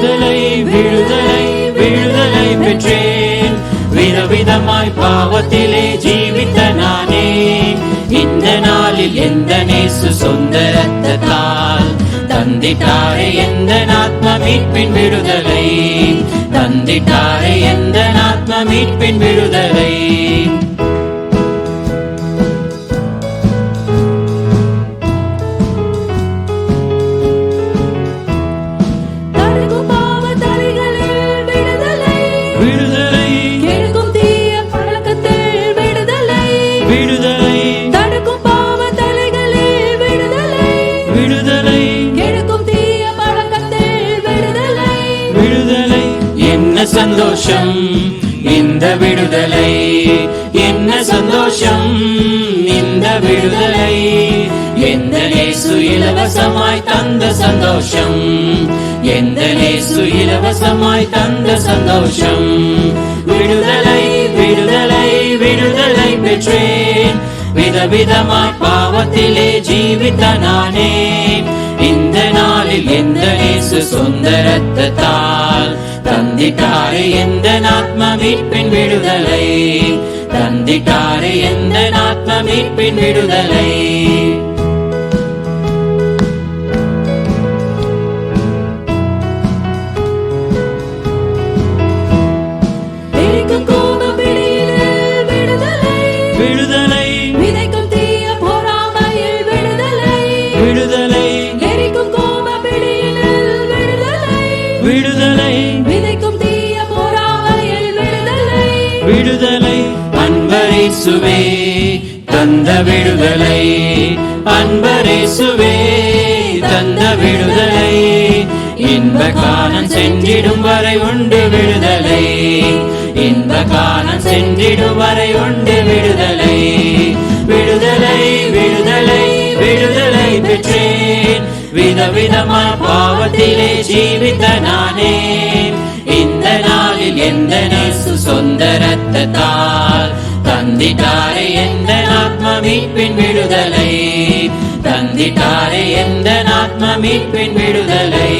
விடுதலை விடுதலை விடுதலை பெற்றேன். விதவிதமாய் பாவத்திலே ஜீவித்த நானே. இந்த நாளில் எந்த நேசு சொந்த ரத்தத்தால் தந்திட்டாரே எந்த ஆத்ம மீட்பின் விடுதலை? தந்திட்டாரே எந்த ஆத்ம மீட்பின் விடுதலை? விடுதலை. கெடுக்கும் தீய பழக்கத்தில் விடுதலை. விடுதலை. என்ன சந்தோஷம் இந்த விடுதலை. என்ன சந்தோஷம் இந்த விடுதலை. எந்த நேசு இலவசமாய் தந்த சந்தோஷம். எந்த நேசு இலவசமாய் தந்த சந்தோஷம். விடுதலை விடுதலை விடுதலை பெற்றேன். விதவிதமாய் பாவத்திலே ஜீவித்த நானே. இந்த நாளில் எந்த நேசு சொந்த ரத்தத்தால் தந்திட்டாரே எந்த ஆத்ம மீட்பின் விடுதலை? தந்திட்டாரே எந்த ஆத்ம மீட்பின் விடுதலை. விடுதலை அன்பரேசுவே தந்த விடுதலை. அன்பரேசுவே தந்த விடுதலை. இன்ப காலம் சென்றிடும் வரை உண்டு விடுதலை. இன்ப காலம் சென்றிடும் வரை உண்டு விடுதலை. விடுதலை விடுதலை விடுதலை பெற்றேன். விதவிதமா பாவத்திலே ஜீவித்த நானே. இந்த நாளில் எந்த நேசு சொந்த ரத்தத்தால் தந்திட்டாரே எந்த ஆத்ம மீட்பின் விடுதலை? தந்திட்டாரே எந்த ஆத்ம மீட்பின் விடுதலை?